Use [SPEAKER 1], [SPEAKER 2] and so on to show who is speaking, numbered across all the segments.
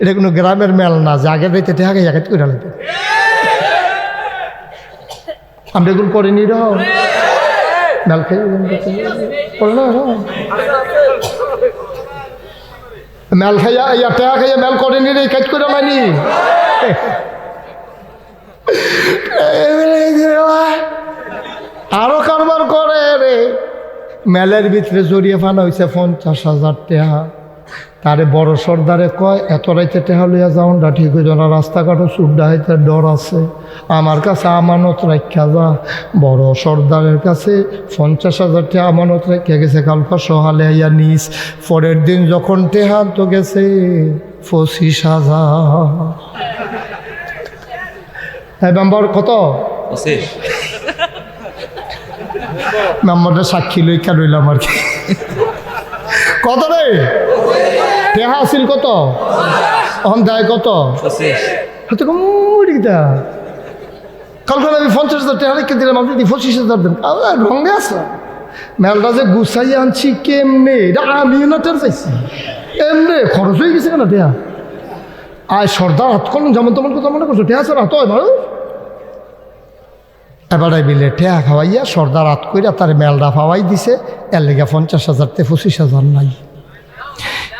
[SPEAKER 1] এটা কোনো গ্রামের মেল না, যে আগে দিতে টেহা খাই আগে করে লাগবে আমরা এগুলো করিনি র। মেল না মেল খাইয়া, ইয়া টেহা খাইয়া মেল করেনি রে কাজ করে মানি আরও কারবার করে রে। মেলের ভিতরে জড়িয়ে ফানা হয়েছে পঞ্চাশ হাজার টেহা তারে বড় সর্দারে কয় এত রাইতে টেহা লইয়া যাও না ঠিক হয়ে না রাস্তাঘাটও সুড্ডা হইতে ডর আছে। আমার কাছে আমানত রাখা যা। বড় সর্দারের কাছে পঞ্চাশ হাজার টেহা আমানত রেখে গেছে কালকা সহালে আইয়া নিস। পরের দিন যখন টেহা তো গেছে পঁচিশ হাজার। হ্যাঁ মেম্বার কত?
[SPEAKER 2] পঁচিশ।
[SPEAKER 1] মেম্বারটা সাক্ষী লইকা রইলাম আর কি। কত রে? টেহা আছিল কত? অহন দেয় কত হয়তো কমুড়ি দা। কালকে আমি পঞ্চাশ হাজার টাকা রেখে দিলাম আপনি পঁচিশ হাজার দেন? রঙে আছে। মেলটা যে গুছাই আনছি কেমনে? এটা আমি না টের পাইছি। এমনি খরচ হয়ে গেছে কেন টেহা আয় সর্দার হাত করলেন যেমন তেমন কথা মনে করছ টেহা স্যার হাত হয় মানুষ এবারে বিলে টেহা খাওয়াইয়া সর্দার হাত কইরা তার মেলটা পাওয়াই দিছে এর লেগে পঞ্চাশ হাজার তে পঁচিশ হাজার নাই।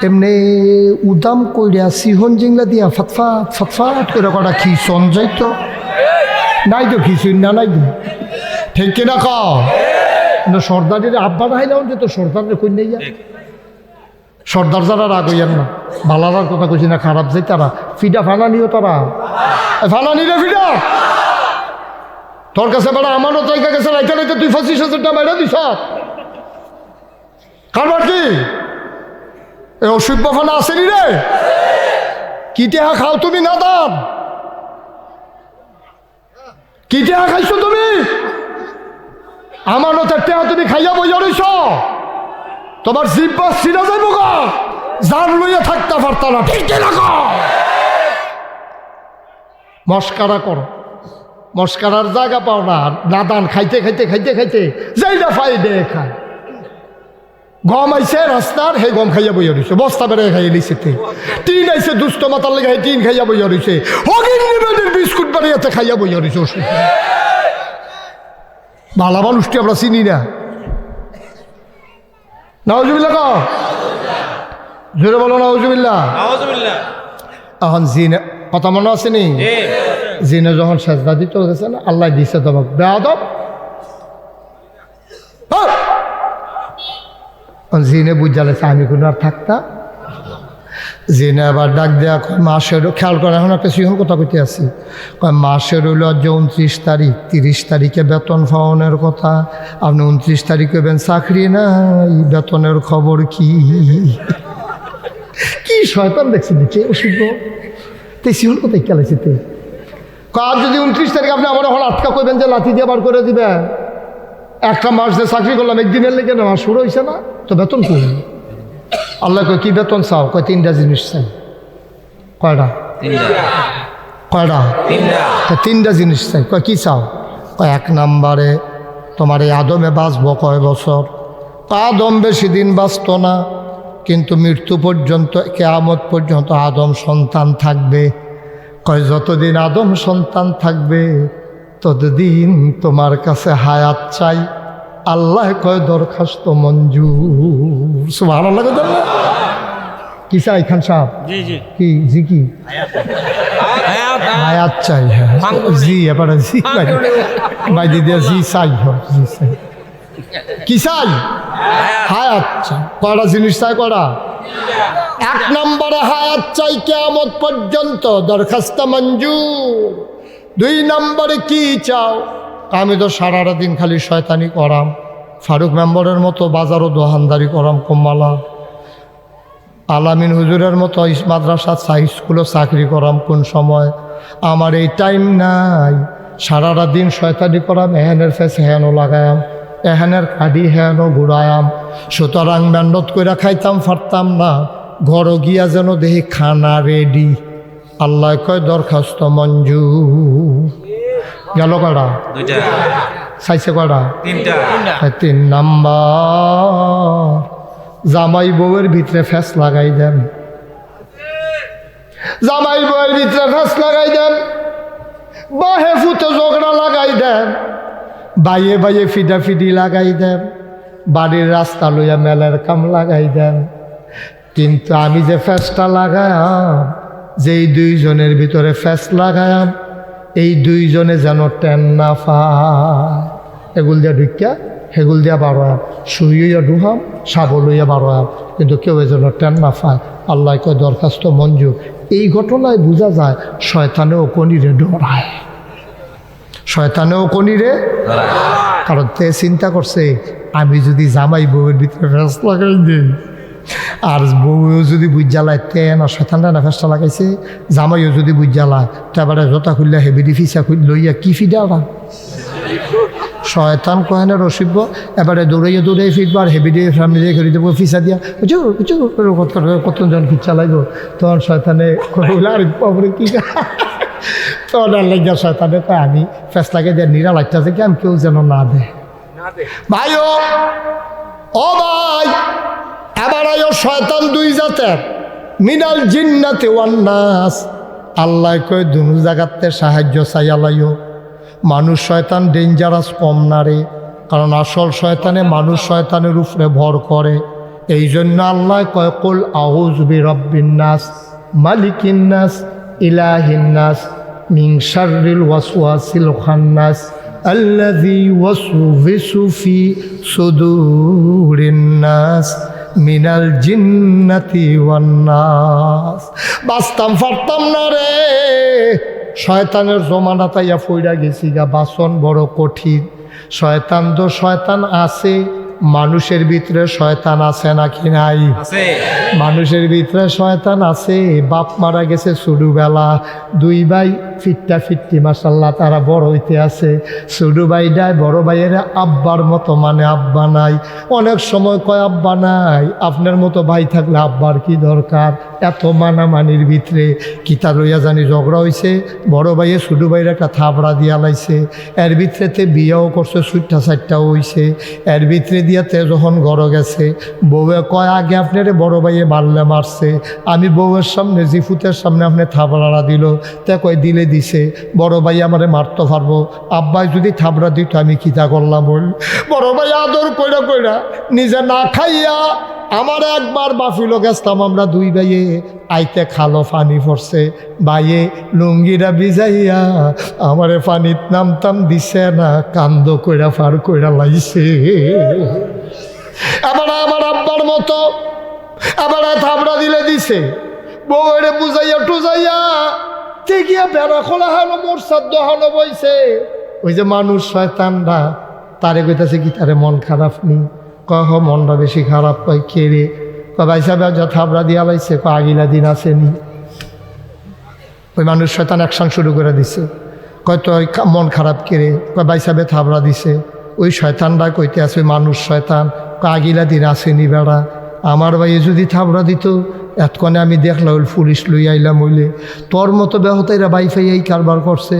[SPEAKER 1] এমনি উদাম কইরা সিহন জিংলা দিয়া ফতফাত ফতফাত করে কটা খিসন যাইতো? নাই তো খিসুন না নাই তো ঠিক কিনা ক? কিন্তু সর্দারের আব্বা হাইলাম যে তো সর্দারের কই নেই সর্দার যারা রাগ হইয়ান না, বালারার কথা কইছি না, খারাপ যাই তারা। ফিডা ফানা নিও তারা ফানা নিলে ফিডা! তোর কাছে বেড়া আমারও তো কাছে রাইতে রাইতে তুই পঁচিশ হাজার টাকা বাইরে দিস কারবার কি? এ অসভ্য ফানা আসেনি রে? কি টেহা খাও তুমি না দাম কি টেহা খাইছো তুমি? আমার নতের টেহা তুমি খাইয়া বইয়া রইছ? তোমার জিব্বা সিরা যাইব গা। জান লইয়া থাকতে পারতা না, ঠিক রাখো মস্কারা করো। মস্কারার জায়গা পাও না, নাদান, খাইতে খাইতে খাইতে খাইতে যেইটা পাই দে খায়। গম আইছে রাস্তার সেই গম খাইয়া বইয়া রইছে বস্তা বেড়ে খাইয়া তে। টিন আইছে দুষ্ট মাতার লেগে টিন খাইয়া বইয়া রইছে হগিন নিবেদের বিস্কুট বাড়িয়াতে খাইয়া বইয়া রইছে ওষুধ ভালা মানুষটি আমরা চিনি না। নাওজুবিল্লা ক জোরে বলো নাওজুবিল্লা এখন জিনে কথা মনে আছে নি? জিনে যখন সেজদা দিতে গেছে না আল্লাহ দিছে তোমাক। বেয়াদব। জিনে বুঝালেছে আমি কোনো আর থাকতা। জিনে আবার ডাক দেয়া মাসের খেয়াল করে, এখন একটা সিংহ কথা কইতে আছি কয়, মাসের হইল আজ উনত্রিশ তারিখ, তিরিশ তারিখে বেতন পাওয়ানোর কথা। আপনি উনত্রিশ তারিখ হইবেন চাকরি নাই, বেতনের খবর কি? কি শয়তান দেখছি দেখে অসুখ তে সিংহ কোথায় খেলাইছে তে। কাজ যদি উনত্রিশ তারিখ আপনি আবার এখন আটকা করবেন যে লাথি দিয়ে বার করে দিবেন। একটা মাস যে চাকরি করলাম একদিনের লেগে না মাস শুরু হয়েছে না তো বেতন কই আল্লাহ কয় কি বেতন চাও? কয় তিনটা জিনিস চাই। কয়টা?
[SPEAKER 2] তিনটা।
[SPEAKER 1] কয়টা? তো তিনটা জিনিস চাই। কয় কি চাও? কয় এক নাম্বারে তোমার এই আদমে বাঁচবো কয় বছর? তো আদম বেশি দিন বাঁচত না কিন্তু মৃত্যু পর্যন্ত কেয়ামত পর্যন্ত আদম সন্তান থাকবে। কয় যতদিন আদম সন্তান থাকবে ততদিন তোমার কাছে হায়াত চাই। আল্লাহ কয় দরখাস্ত মঞ্জুর। সুবাহ আল্লাহ? কি চাই খান সাহেব? কি জি কি?
[SPEAKER 2] হায়াত
[SPEAKER 1] চাই। হ্যাঁ। জি এবারে জি ভাই দিদি জি চাই জি চাই। কি চাই? হায়াত। চাই। কয়টা জিনিস চাই কয়টা? এক নম্বরে হায়াত চাই কেমত পর্যন্ত। দরখাস্ত মঞ্জুর। দুই নম্বরে কি চাও? আমি তো সারাটা দিন খালি শয়তানি করাম। ফারুক মেম্বরের মতো বাজারও দোহানদারি করাম কম্মালা আলামিন হুজুরের মতো মাদ্রাসা চা- স্কুলে চাকরি করাম কোন সময়? আমার এই টাইম নাই। সারাটা দিন শয়তানি করাম, এহেনের ফেস হেনও লাগায়াম, এহেনের কাডি হেনও ঘুরায়াম। সুতরাং মেহনত করে খাইতাম, ফারতাম না। ঘর গিয়া যেন দেখি খানা রেডি। আল্লাহ কয় দরখাস্ত মঞ্জু গেল কটা চাইছে কটা তিন নাম্বার। জামাই বউয়ের ভিতরে ফ্যাস লাগাই দেন। জামাই বইয়ের ভিতরে ফেস লাগাই দেন। বাহে ফুতে ঝগড়া লাগাই দেন। বাইয়ে বাইয়ে ফিডা ফিডি লাগাই দেন। বাড়ির রাস্তা লইয়া মেলার কাম লাগাই দেন। কিন্তু আমি যে ফ্যাসটা লাগায়াম যেই দুইজনের ভিতরে ফ্যাস লাগায়াম এই দুইজনে যেন টেন না এগুল দিয়া ঢুকিয়া হেগুল দিয়া বারোয়াম। শুইয়া ডুহাম সাব লইয়া বারোয়াম। কিন্তু কেউ যেন টেন না পায়। আল্লাহ কয় দরখাস্ত মঞ্জুর। এই ঘটনায় বোঝা যায় শয়তানেও কনিরে ডরায়। শয়তানেও কনিরে কারণ তে চিন্তা করছে আমি যদি জামাই বউয়ের ভিতরে ফেস লাগাই দিই আর বউও যদি বুঝ জ্বালায় তে না শতানটা না ফেসটা লাগাইছে জামাইও যদি বুঝ জ্বালায় তো এবারে জোতা খুললে হেবিডি ফিসা লইয়া কি ফিডা না শয়তান কহেনা রসিব্য এবারে দৌড়াইয়া দৌড়াই ফিরবো আর হেবিডি সামনে দিয়ে খেলে দেবো ফিসা দিয়া বুঝো বুঝো কতজন কি চালাইব? তখন শয়তানে আর বাবরে কি? তখন আর লাগিয়া শয়তানে কয় আমি ফেস লাগে দিয়ে নিরা লাগতে থেকে আমি কেউ যেন না দেয়। ভাই ও ও ভাই এবার আয়ো শয়তান দুই জাতের। মিনাল জিন্নাতে ওয়ান্নাস আল্লাহ কয়ে, দুনু জাগাতে সাহায্য চাই আলাইও মানুষ শয়তান ডেঞ্জারাস কম না রে। কারণ আসল শয়তানে মানুষ শয়তানের উপরে ভর করে। এই জন্য আল্লাহ কয়, কুল আউজ বিরব্বিন্নাস মালিকিন্নাস ইলাহিন্নাস মিংসারিল ওয়াসুয়াসিল খান্নাস, আল্লাযী ওয়াসুফিসু ফি সুদুরিন্নাস মিনাল জিন্নাতি ওয়ান্নাস। বাঁচতাম পারতাম না রে। শয়তানের জমানা তাইয়া ফইরা গেছি গা বাসন বড় কঠিন। শয়তান তো শয়তান আছে মানুষের ভিতরে শয়তান আছে নাকি নাই? মানুষের ভিতরে শয়তান আছে। বাপ মারা গেছে ছোটবেলা। দুই ভাই ফিটটা ফিটটি মাসাল্লাহ তারা বড় হইতে আছে। ছোট ভাইটাই বড় ভাইয়ের আব্বার মতো মানে আব্বা নাই। অনেক সময় কয় আব্বা নাই। আপনার মতো ভাই থাকলে আব্বার কি দরকার? এত মানামানির ভিতরে কিতা লইয়া জানি ঝগড়া হয়েছে বড় ভাইয়ে ছোট ভাইয়ের একটা থাবড়া দিয়া লাইছে। এর ভিতরেতে বিয়েও করছে সুইটটা সাইটটাও হইছে। এর ভিতরে দিয়াতে যখন ঘর গেছে, বউয়ে কয়, আগে আপনার বড় ভাইয়ে মারলে মারছে। আমি বউয়ের সামনে, জিফুতের সামনে আপনি থাবড়াটা দিল। তে কয়, দিলে দিছে। বড় ভাই আমারে মারতে পারব। আব্বাই যদি থাবড়া দিত, আমি কিতা করলাম বল? বড় ভাই আদর কইরা কইরা নিজে না খাইয়া আমার একবার বাফিল গেছতাম। আমরা দুই ভাইয়ে আইতে খালো পানি পড়ছে। বাইয়ে লুঙ্গিরা ভিজাইয়া আমারে পানিত নামতাম, দিছে না, কান্দ কইরা ফার কইরা লাইছে। এবার আমার আব্বার মতো, আবার থাবড়া দিলে দিছে। বউরে বুঝাইয়া টুজাইয়া দেখিয়া বেড়া খোলা হানো মোর সাধ্য হানো বইছে। ওই যে মানুষ শয়তানরা, তারে কইতাছে কি, তারে মন খারাপ নি? কহ, মনটা বেশি খারাপ কয় কে রে? কবাই সাহেব যা দিয়া লাইছে ক আগিলা দিন আসেনি ওই মানুষ শয়তান অ্যাকশন শুরু করে দিছে। কয় তো মন খারাপ কেড়ে কয় বাই সাহেবে থাবড়া দিছে। ওই শয়তানরা কইতে আছে মানুষ শয়তান। কয় আগিলা দিন আসেনি বেড়া। আমার ভাইয়ে যদি থাবড়া দিত এতক্ষণে আমি দেখলাম ওই পুলিশ লই আইলাম হইলে। তোর মতো ব্যাহতাইরা বাই ফাই এই কারবার করছে।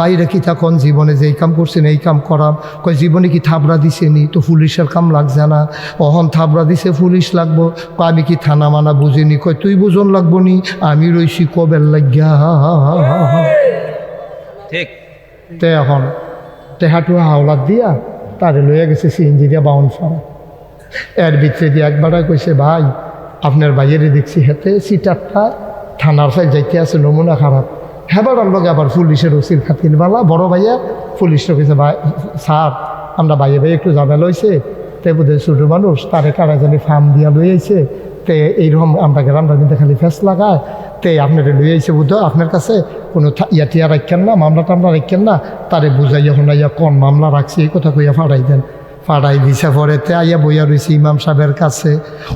[SPEAKER 1] বাইরে কি তখন জীবনে যে এই কাম করছেন এই কাম করাম। কয় জীবনে কি থাবড়া দিছে নি তো পুলিশের কাম লাগছে না। অহন থাবড়া দিছে পুলিশ লাগবো। কয় আমি কি থানা মানা বুঝিনি? কয় তুই বুঝন লাগবো নি? আমি রইছি কবের লাগিয়া।
[SPEAKER 2] ঠিক।
[SPEAKER 1] তে এখন টেহাটু হাওলাত দিয়া। তারে লইয়া গেছে সিএনজি দিয়া বাউন ফাড়া এর ভিতরে দিয়ে একবার কইছে, ভাই, আপনার বাইরে দেখছি হেতে সিটারটা থানার সাইড যাইতে আছে, নমুনা খারাপ। হেবার লগে আবার পুলিশের ওসির খাতির বালা। বড় ভাইয়া পুলিশ কইছে, ভাই, স্যার, আমরা বাইরে ভাই একটু জানা লইছে তাই বোধহয় ছোটো মানুষ, তারে কারা জানি ফার্ম দিয়া লই তে এইরকম আমরা গ্রামটার রাজনীতি খালি ফেস লাগায়, তে আপনার লই আইসে বুধ আপনার কাছে কোনো ইয়া টিয়া রাখেন না, মামলা টামলা রাখেন না, তারে বুঝাইয়া শোনাইয়া কোন মামলা রাখছি এই কথা কইয়া ফাড়াই দেন। ফাড়াই দিছে পরে তে আইয়া বইয়া রয়েছে ইমাম সাহেবের কাছে।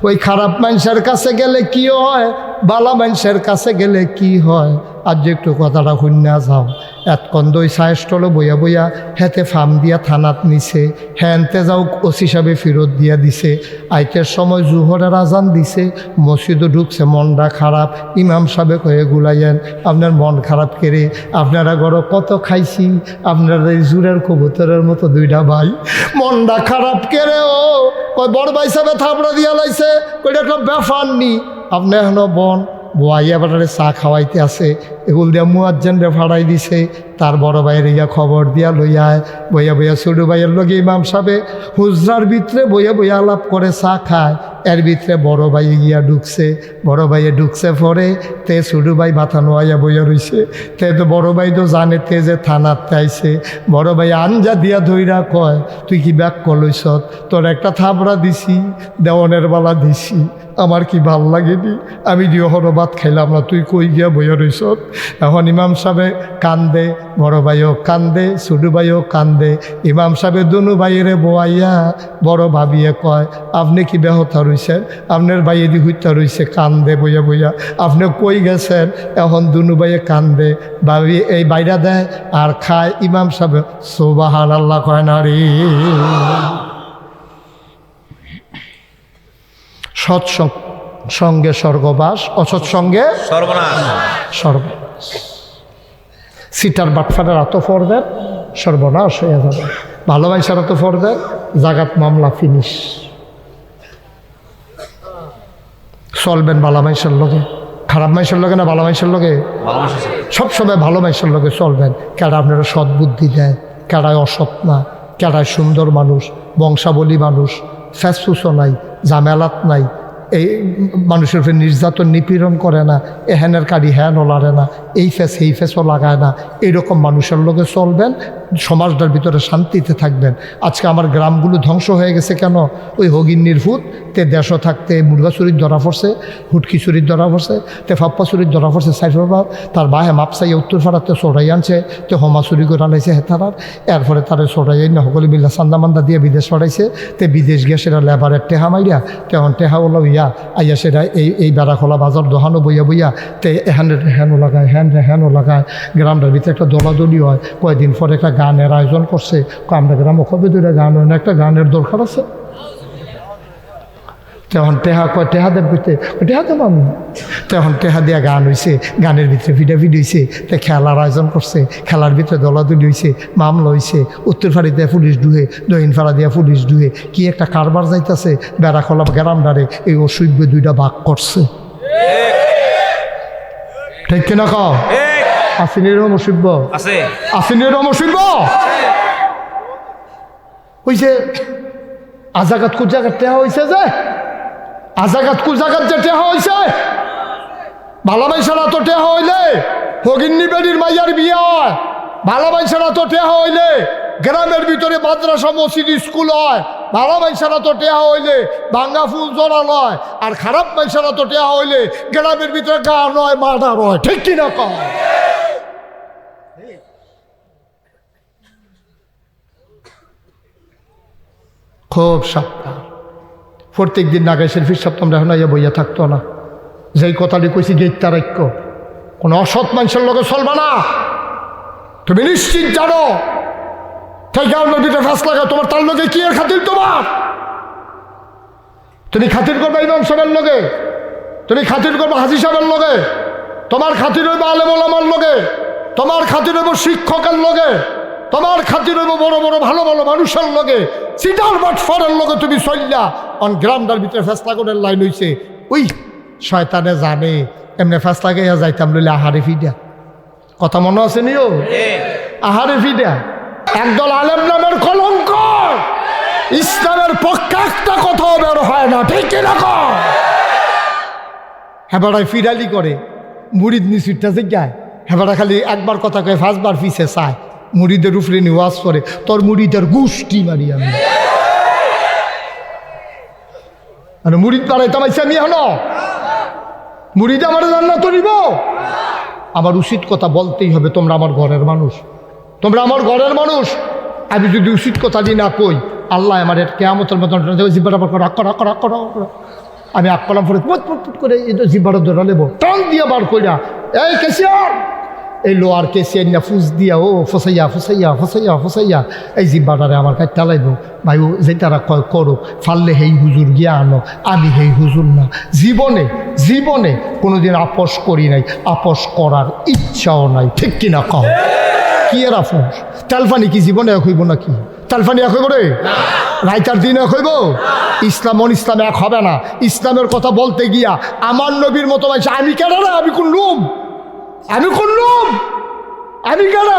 [SPEAKER 1] ওই খারাপ মানুষের কাছে গেলে কি হয়? বালা মানুষের কাছে গেলে কি হয়? আর যে একটু কথাটা শুনিয়া যাও। এতক্ষণ দই সাহেস্টলে বইয়া বইয়া হেতে ফার্ম দিয়া থানাত নিছে হ্যানতে যাও ওসি সাহেবে ফেরত দিয়া দিছে। আইতের সময় জুহরের আজান দিছে মসজিদও ঢুকছে, মনটা খারাপ। ইমাম সাহেব কয়ে গুলাইয়েন, আপনার মন খারাপ কেড়ে আপনারা গড় কত খাইছি? আপনারা এই জুরের কবুতরের মতো দুইটা ভাই। মনটা খারাপ কেড়ে ও? বড় ভাই সাহেবে থাপড়া দিয়া লাইছে। কইটা একটা ব্যাপার নি। আপনি এখনও বন বোয়াইয়া বেটারে চা খাওয়াইতে আছে। এগুল দিয়া মুয়াজ্জেনরে ফাড়াই দিছে। তার বড় ভাইয়ের ইয়া খবর দিয়া লইয়ায় বইয়া বইয়া ছোটো ভাইয়ের লগে ইমাম সাহেবে হুজরার ভিতরে বইয়া বইয়া আলাপ করে চা খায়। এর ভিতরে বড় ভাই গিয়া ঢুকছে, বড় ভাইয়ে ঢুকছে পরে তে ছোটো ভাই মাথা নোয়াইয়া বইয়া রইছে। তে তো বড় ভাই তো জানে তে যে থানাতে আইছে। বড় ভাই আঞ্জা দিয়া ধইরা কয়, তুই কি ব্যাগ কলইছত তোর একটা থাবড়া দিছি, দেওয়ানের বালা দিছি। আমার কি ভালো লাগেনি? আমি দিও হরো ভাত খাইলাম না, তুই কই গিয়া বইয়া রইছত এখন ইমাম সাহেবে কান্দে, বড় ভাইও কান্দে, ছোটো ভাইও কান্দে। ইমাম সাহেবে দুনু ভাইয়েরে বোয়াইয়া বড় ভাবিয়ে কয়, আপনি কি ব্যাহতা রইছেন। আপনার ভাই এদি হইতা রইছে কান্দে বইয়া বইয়া। আপনি কই গেছেন? এখন দুনু ভাইয়ে কান্দে। ভাবি এই বাইরা দেয় আর খায় ইমাম সাহেব। সোবাহান আল্লাহ কয় না রে। সৎসঙ্গ সঙ্গে স্বর্গবাস অসৎসঙ্গে
[SPEAKER 2] সর্বনাশ।
[SPEAKER 1] সর্বনাশ সিটার বাটফাটের এত ফরদেন সর্বনাশ হয়ে যাবে। ভালো মানুষের এত ফরদেন জাগাত মামলা ফিনিশ। চলবেন ভালো মানুষের লগে। খারাপ মানুষের লোকে না ভালো মানুষের লগে? সবসময় ভালো মানুষের লোকে চলবেন। কেডা আপনারা সৎ বুদ্ধি দেয় কেডায় অসৎ না কেডায় সুন্দর মানুষ বংশাবলী মানুষ ফ্যাসফুসও নাই জামেলাত নাই এই মানুষের উপরে নির্যাতন নিপীড়ন করে না এহেনের কারি হ্যান ওলারে না এই ফেস, এই ফেসও লাগায় না। এইরকম মানুষের লোকে চলবেন, সমাজটার ভিতরে শান্তিতে থাকবেন। আজকে আমার গ্রামগুলো ধ্বংস হয়ে গেছে কেন? ওই হগিন্নির ভূত, তে দেশও থাকতে মুরগা চুরির ধরা পড়ছে হুটকি চুরির ধরা পড়ছে, তে ফাপ্পা চুরির ধরা পড়ছে সাইফার তার বাহে মাপসাই উত্তর ফাড়াতে চড়াই আনছে, তে হমা চুরি করে আনাইছে হেতারার এরপরে তারে চড়াই না সকলে মিল্লা চান্দা মান্দা দিয়ে বিদেশ পাঠাইছে, তে বিদেশ গিয়ে সেটা লেবারের টেহা মাইরা তেহন টেহা ওলা ইয়া আইয়া সেটা এই এই বেড়াখোলা বাজার দোহানো বইয়া বইয়া, তে এহানের হ্যানও লাগায় হ্যান হ্যানও লাগায় গ্রামটার ভিতরে একটা দলাদলি হয়। কয়েকদিন পরে একটা গানের আয়োজন করছে। আমরা গ্রামে কবে দূরে গান হয় না? একটা গানের দরকার আছে? তখন টেহা কয় টেহা দেব কয়, টেহা দেব আমি। তখন টেহা দিয়া গান হইছে। গানের ভিতরে ভিডিও হইছে। তে খেলার আয়োজন করছে। খেলার ভিতরে দলাদলি হইছে। মামলা হইছে। উত্তর ফাড়ি দিয়ে পুলিশ ডুহে দক্ষিণ ফাড়া দিয়া পুলিশ ডুহে কি একটা কারবার যাইতাছে? বেড়া খোলা গ্রামডারে এই অসভ্য দুইটা ভাগ করছে। ঠিক কিনা
[SPEAKER 2] ঠিক।
[SPEAKER 1] আসেনি এরকম অসভ্য
[SPEAKER 2] আছে।
[SPEAKER 1] আসেনি এরকম অসভ্য হইছে আজাগাত কোন জায়গার টেহা হইছে যে? আজাগাত কোন জায়গার যে টেহা হইছে? ভালো মাইসারা তো টেহা হইলে হগিন্নি বেডির মাইয়ার বিয়ে হয়। ভালো মাইসারা তো টেহা হইলে গ্রামের ভিতরে মাদ্রাসা মসজিদ স্কুল হয়। ভালো মাইসারা তো টেহা হইলে ভাঙ্গা ফুল জোড়া নয় আর খারাপ মাইসারা তো টেহা হইলে গ্রামের ভিতরে গা নয় মার্ডার নয়, ঠিক কিনা কম খুব সাবধান। প্রত্যেক দিন নাগাইছেন ফির সপ্তম এখন ইয়া বইয়া থাকতো না। যেই কথাটি কইছি গেটটা রাখ্য কোনো অসৎ মানুষের লোকে চলবা না। তুমি নিশ্চিত জানো আমার ভিতরে ফাঁস লাগা তোমার তার লোকে কি এর খাতির তোমার? তুমি খাতির করবে ইমাম সাহেবের লগে? তুমি খাতির করবে হাজি সাহেবের লগে? তোমার খাতির হইব আলেমল আমার লগে? তোমার খাতির হইব শিক্ষকের লগে? তোমার খাতির হইব বড় বড় ভালো ভালো মানুষের লগে? সিটার বাট ফরের লগে তুমি চললা অন গ্রামটার ভিতরে ফেসলা করে লাইন হইছে। উই শয়তানে জানে এমনি ফেসলা গাইয়া যাইতাম লইলে আহারে ফিডা কথা মনে আছে নিও? আহারে ফিডা একদল আলেম নামের কলঙ্ক। ইসলামের পক্ষে একটা কথাও বের হয় না, ঠিক কীরকম হেবাড়ায় ফিরালি করে মুড়িদ নিচুরটা যে গায় হেবাড়া খালি একবার কথা কয়ে পাঁচবার পিছে চায় মুড়িদের উপরে নিয়ে ওয়াজ করে, তোর মুড়িদের গুষ্টি মারি আমি। আর মুড়িদ পাড়াই তামাইছে আমি হন মুড়িদ আমার রান্না তো নিব আমার উচিত কথা বলতেই হবে, তোমরা আমার ঘরের মানুষ। তোমরা আমার ঘরের মানুষ। আমি যদি উচিত কথা দিয়ে না কই, আল্লাহ আমার কেয়ামতের মতন জিব্বাটা রাখ রাখ রাখ রাখ আমি আক কলাম পরে পুট পুট পুট করে এই জিব্বাটা ধরে নেব টান দিয়ে বার কইরা, এই কেসিয়ার এই লোয়ার কেসিয়ার না ফুস দিয়া, ও, ফসাইয়া ফসাইয়া ফসাইয়া ফসাইয়া, এই জিব্বাটারে আমার কাছে চালাইব ভাই, ও যে তারা কয়, করো। ফাললে হেই হুজুর গিয়া আনো আমি হেই হুজুর না। জীবনে জীবনে কোনোদিন আপোষ করি নাই, আপোষ করার ইচ্ছাও নাই। ঠিক কিনা কম কি এর আপোষ তেলফানি কি জীবনে এক হইব নাকি? তেলফানি এক হইব রে? রাইতার দিন এক হইব? ইসলাম অন ইসলাম এক হবে না। ইসলামের কথা বলতে গিয়া আমার নবীর মতো মানুষ, আমি কেন না আমি কোন লোম? আমি কোন লোম? আমি কেন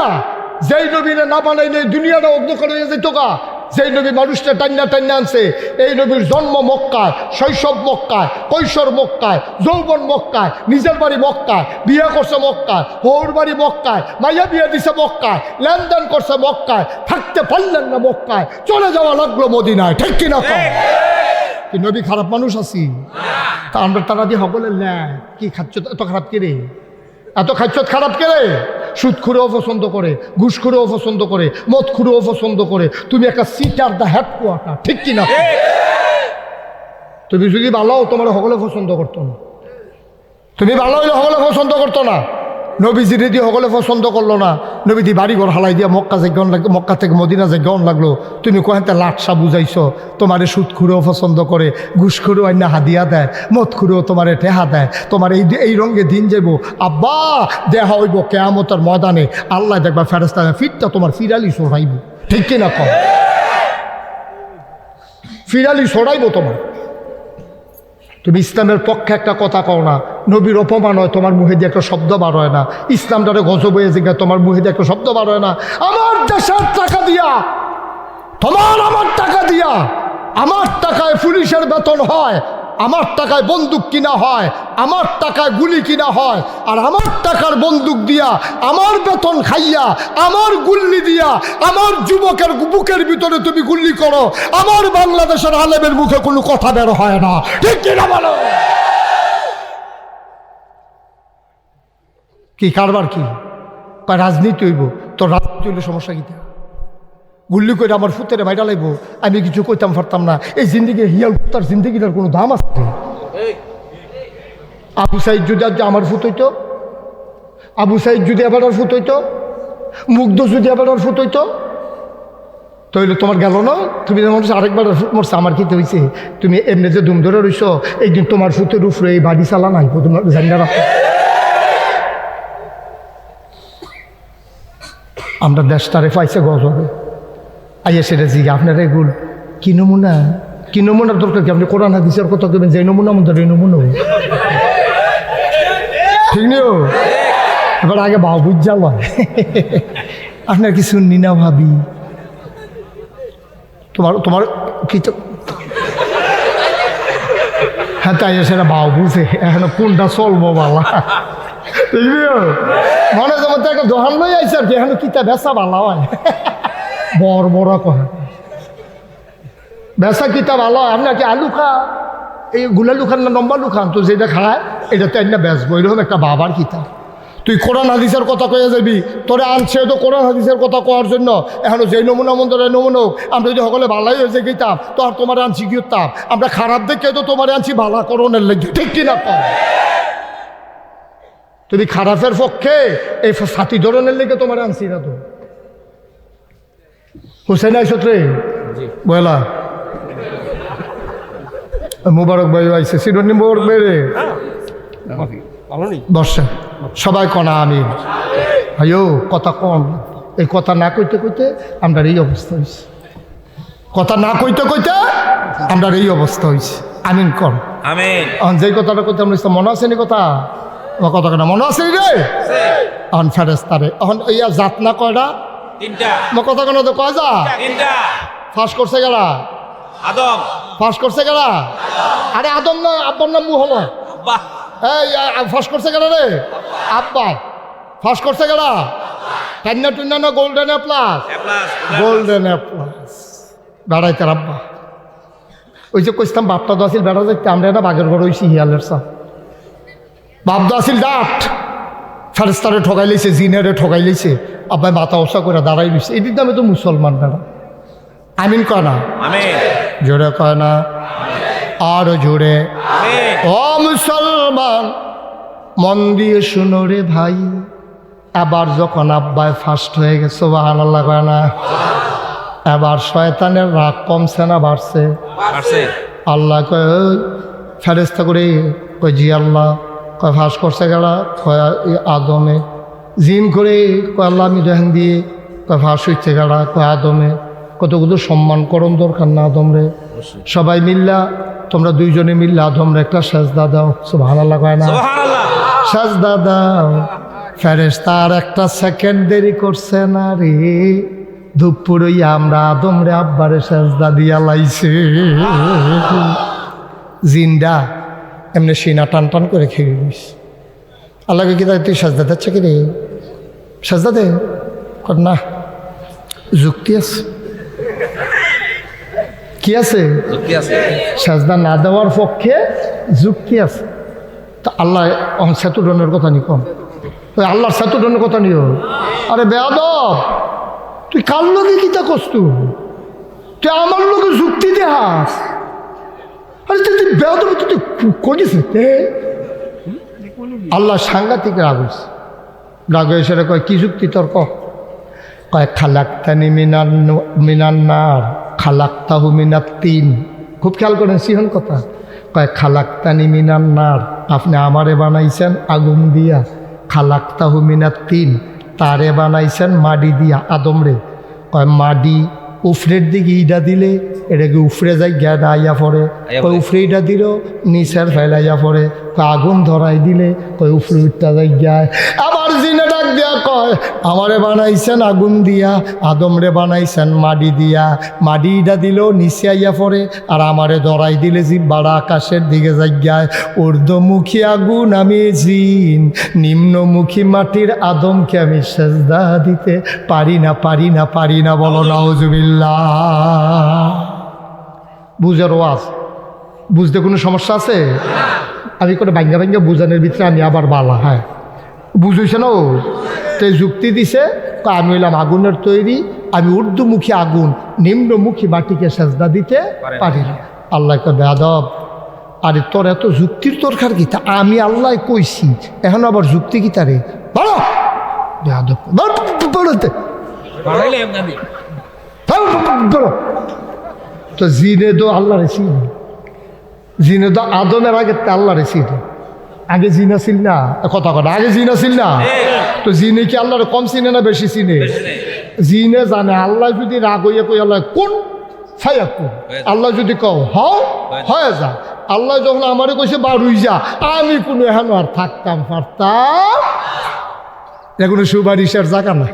[SPEAKER 1] যেই নবীরা না বানাই নেই দুনিয়াটা অন্ধকার হয়ে যেত গা। যেই নবী মানুষটা টান্না টান্না আনছে, এই নবীর জন্ম মক্কায়, শৈশব মক্কায়, কৈশোর মক্কায়, যৌবন মক্কায়, নিজের বাড়ি মক্কায়, বিয়ে করছে মক্কায় হৌর বাড়ি মক্কায়, মাইয়া বিয়ে দিছে মক্কায়, লেনদেন করছে মক্কায়, থাকতে পারলেন না মক্কায়, চলে যাওয়া লাগল মদিনায়, ঠিক কিনা কি নবী খারাপ মানুষ আছি? তা আমরা তারা দিয়ে সকলে ল্যাঁ কি খাচ্ছ এত খারাপ কে রে এত খাচ্ছ খারাপ কে রে সুদ খুঁড়েও পছন্দ করে, ঘুষ খুঁড়েও পছন্দ করে, মদ খুঁড়েও পছন্দ করে। তুমি একটা সিটার দ্য হেডকোয়ার্টার ঠিক কিনা তুমি যদি ভালো তোমার সকলে পছন্দ করতো না। তুমি ভালো হইলে সকলে পছন্দ করতো না। নবীজি রেডি সকলে পছন্দ করল না। নবীজি বাড়ি ঘর হালাই দিয়া, মক্কা যেগন লাগল, মক্কা থেকে মদিনা যেগন লাগল, তুমি কোহাতে লাটসা বুঝাইছো তোমারে খুঁড়েও পছন্দ করে ঘুষ খুঁড়েও আইনা হাদিয়া দেয়, মদ খুঁড়েও তোমারে টেহা দেয়। তোমার এই এই রঙে দিন যাব আব্বা, দেহা হইব কেয়ামতের ময়দানে। আল্লাহ দেখবা ফেরস্তা ফিরটা তোমার ফিরালি সরাইব ঠিক কিনা কম। ফিরালি সরাইব তোমার তুমি ইসলামের পক্ষে একটা কথা কও না নবীর অপমান হয়, তোমার মুখে দিয়ে একটা শব্দ বার হয় না। ইসলামটারে গজব হয়ে জিজ্ঞা তোমার মুখে দিয়ে একটা শব্দ বার হয় না। আমার দেশের টাকা দিয়া, তোমার আমার টাকা দিয়া, আমার টাকায় পুলিশের বেতন হয়, আমার টাকায় বন্দুক কিনা হয়, আমার টাকায় গুলি কিনা হয়, আর আমার টাকার বন্দুক দিয়া, আমার বেতন খাইয়া, আমার গুল্লি দিয়া, আমার যুবকের বুকের ভিতরে তুমি গুল্লি করো, আমার বাংলাদেশের আলেমের মুখে কোনো কথা বের হয় না। ঠিক কিনা বলো? কি, কারবার কি? বা রাজনীতি হইব। তো রাজনীতি হইলে সমস্যা কি গুল্লি করে আমার ফুতেরে বাইটা লাগবো আমি কিছু কইতাম পারতাম না। এই জিন্দিগি হিয়াল তার জিন্দিগিটার কোনো দাম আছে? আবু সাইদ যদি আজ আমার ফুত হইতো? আবু সাইদ যদি আবার ফুত হইতো? মুগ্ধ যদি আবার ফুত হইতো? তাইলে তোমার গেল না? তুমি যেমন আরেকবার মরছে, আমার খেতে হয়েছে তুমি এমনি যে দুম ধরে রইছ একদিন তোমার ফুতের উপরে এই বাড়ি চালা নাই তোমার জানিনা রাখো। আমরা দেশ দেশটারে পাইছে গজবে। আইয়া সেটা জি আপনার এগুল কি নমুনা? কি নমুনার দরকার কি? আপনি কোরআন হাদিসের কথা কেবেন যে নমুনা মধ্যে এই নমুনা ঠিক নিও এবার আগে বাউ বুঝা লয়। আপনার কি শুননি না ভাবি? তোমার তোমার কি হ্যাঁ তাই সেটা বাউ বুঝে। এখন কোনটা চলবো বালা? মনে যেমন তো একটা দোকান লই আইসে আর কি এখন কিতা বেচা ভালো হয় বড় বড় কহে বেচা কিতা ভালো হয় আপনার কি আলু খা? এই গুলালু খান না লম্বা খান তো যেটা খায় এটা তো একটা বেসবো এরকম একটা বাবার কিতাব। তুই কোরআন, হাদিসের কথা কয়ে যাবি। তোরে আনছে তো কোরআন, হাদিসের কথা কওয়ার জন্য। এখনও যে নমুনা মন্দিরে নমুনো আমরা যদি সকলে ভালাই হয়েছে গেতাম তো আর তোমার আনছি কি গিয়েতাম আমরা খারাপ দেখে তো তোমার আনছি, ভালা করণের লেগে। ঠিক কিনা কম তুমি খারাপের পক্ষে এই সাথী ধরনের লেগে তোমার আনছি না তো? হুসেন আইসত রে বয়লা। মুবারক ভাই আইসে সিডনি মুবারক ভাই রে। বর্ষা। সবাই কনা আমি আয়ো কথা কম এই কথা না কইতে কইতে আমরা এই অবস্থা হয়েছে কথা না কইতে কইতে আমরা এই অবস্থা হয়েছে আমিন কম
[SPEAKER 2] আমিন।
[SPEAKER 1] যেই কথাটা কইতে আমরা মনে আছে নি কথা? আমার কথা কেনা? মনে আছে নি রে এখন ফেরেস্তারে এখন ইয়া জাত না কয়টা
[SPEAKER 2] তিনটা।
[SPEAKER 1] আমার কথা কেন তো কয় যা।
[SPEAKER 2] তিনটা।
[SPEAKER 1] ফাঁস করছে গেলা?
[SPEAKER 2] আদম।
[SPEAKER 1] ফাঁস করছে গেলা? আরে আদম না আব্বার নাম মুহম্মদ। এই ফাঁস করছে গেলা রে? আব্বা। ফাঁস করছে গেলা? টান্না টুন্না না গোল্ডেন প্লাস? Golden plus. বেড়াইতে আব্বা ওই যে কইতাম বাপটা তো আসিল বেড়া দেখতে আমরা একটা বাঘের ঘর হইছি হিয়ালের সা তো আসিল ডাট ফেরেস্তারে ঠকাই লাইছে জিনেরে ঠকাই লাইছে আব্বাই মাথা ওসা করে দাঁড়াই দিচ্ছে এটির নামে তো মুসলমান বেড়া আমিন কয় না? জোরে কয় না? আরও জোরে। ও মুসলমান মন দিয়ে শুনো রে ভাই। এবার যখন আব্বায় ফার্স্ট হয়ে গেছে বাহান আল্লাহ কয় না? এবার শয়তানের রাগ কমছে না বাড়ছে। আল্লাহ কয় "ওই, ফেরেস্তা করে কয় জি আল্লাহ কয় ফাঁস করছে গেলা কয় আদমে। জিন করে কয় আল্লাহ আমি দেহেন দিয়ে কয় ফাঁস হইতে গেলা কয় আদমে। কতগুলো সম্মান করণ দরকার না আদমরে। সবাই মিল্লা তোমরা দুইজনে মিল্লা আদমরে একটা সাজদা দাও। সব ভালো লাগায় না সাজদা দাও। ফেরেস তার একটা সেকেন্ড দেরি করছে না রে। দুপুরই আমরা আদমরে আব্বারে সাজদা দিয়া লাইছে। জিন্দা এমনি সিনা টান টান করে খেয়ে দিস আল্লাহকে কি তাই তুই সাজদা দিচ্ছে কি রে? সাজদা দে। কর না। যুক্তি আছে? কি আছে?
[SPEAKER 2] যুক্তি আছে।
[SPEAKER 1] সাজদা না দেওয়ার পক্ষে যুক্তি আছে। তা আল্লাহ অহন সেতুডনের কথা নি কম ওই আল্লাহর সেতুডনের কথা নিও আরে বেয়াদব তুই কার লোকে কিতা কষ্ট তুই আমার লোকে যুক্তি দেহাস আরে তুই বেয়াদব তুই করিস তে আল্লাহ সাংঘাতিক রাগ হয়েছে রাগ হয়েছে কয় কি যুক্তি তর্ক কয় খালাক্তানি মিনান মিনান্নার খালাক্তাহু মিনাত তিন। খুব খেয়াল করেন সিহন কথা। কয় খালাক্তানি মিনান্নার আপনি আমারে বানাইছেন আগুন দিয়া। খালাক্তাহু মিনাত তিন তারে বানাইছেন মাডি দিয়া আদমরে কয় মাডি উফরের দিকে ইডা দিলে এটাকে উফরে যায় গ্যাডা আইয়া পড়ে।
[SPEAKER 2] কই।
[SPEAKER 1] উফরে ইটা দিল নিচের ফেলাইয়া পড়ে। কয় আগুন ধরাই দিলে কয় উফরে উঠটা যায় গ্যা আবার জিনে ডাক দিয়া কয়, আমারে বানাইছেন আগুন দিয়া, আদমরে বানাইছেন মাডি দিয়া। মাটি ইটা দিল নিচে আইয়া পড়ে, আর আমারে ধরাই দিলে জিব্বাড়া আকাশের দিকে যাইয়ায় ঊর্ধ্বমুখী আগুন আমি জিন, নিম্নমুখী মাটির আদমকে আমি সেজদা দিতে পারি না পারি না পারি না বলো নাউজুবিল্লাহ বুঝার ওয়াজ? বুঝতে কোনো সমস্যা আছে? আমি করে ভাঙ্গা ভাঙ্গা বুঝানোর ভিতরে আমি আবার বালা হ্যাঁ। বুঝেছে না ও? তো যুক্তি দিছে আমি হইলাম আগুনের তৈরি আমি ঊর্ধ্বমুখী আগুন নিম্নমুখী মাটিকে সেজদা দিতে পারি না। আল্লাহ কয় বেয়াদব আরে তোর এত যুক্তির দরকার কি? তা আমি আল্লাহ কইছি এখন আবার যুক্তি কি তারে? বলো বলতে তো। জিনে তো আল্লাহ রেসি জিনে তো আদমের আগে তো আল্লাহ রেসি আগে জিনা ছিল না? কথা কথা আগে জিনা ছিল না? তো জিনে কি আল্লাহর কম চিনে না বেশি চিনে? জিনে জানে আল্লাহ যদি রাগ হইয়া কই আল্লাহ কোন আল্লাহ যদি কও হও হয়ে যা। আল্লাহ যখন আমারে কইছে বারুই যা। আমি কোনো এখন আর থাকতাম পারতাম। এগুলো সুপারিশের জায়গা না।